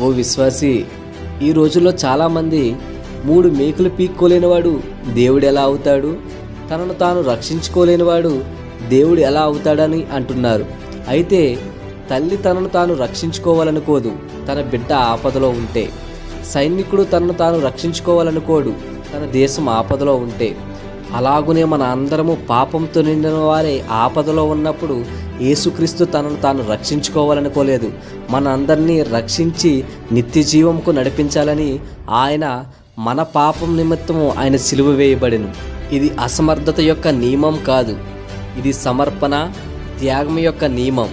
ఓ విశ్వాసి ఈ రోజుల్లో చాలామంది మూడు మేకులు పీక్కోలేనివాడు దేవుడు ఎలా అవుతాడు? తనను తాను రక్షించుకోలేనివాడు దేవుడు ఎలా అవుతాడని అంటున్నారు. అయితే తల్లి తనను తాను రక్షించుకోవాలనుకోదు తన బిడ్డ ఆపదలో ఉంటే. సైనికుడు తనను తాను రక్షించుకోవాలనుకోడు తన దేశం ఆపదలో ఉంటే. అలాగునే మన అందరము పాపంతో నిండిన వారే ఆపదలో ఉన్నప్పుడు యేసుక్రీస్తు తనను తాను రక్షించుకోవాలనుకోలేదు మన అందరినీ రక్షించి నిత్య జీవంకు నడిపించాలని ఆయన మన పాపం నిమిత్తము ఆయన సిలువ వేయబడిను. ఇది అసమర్థత యొక్క నియమం కాదు. ఇది సమర్పణ త్యాగం యొక్క నియమం.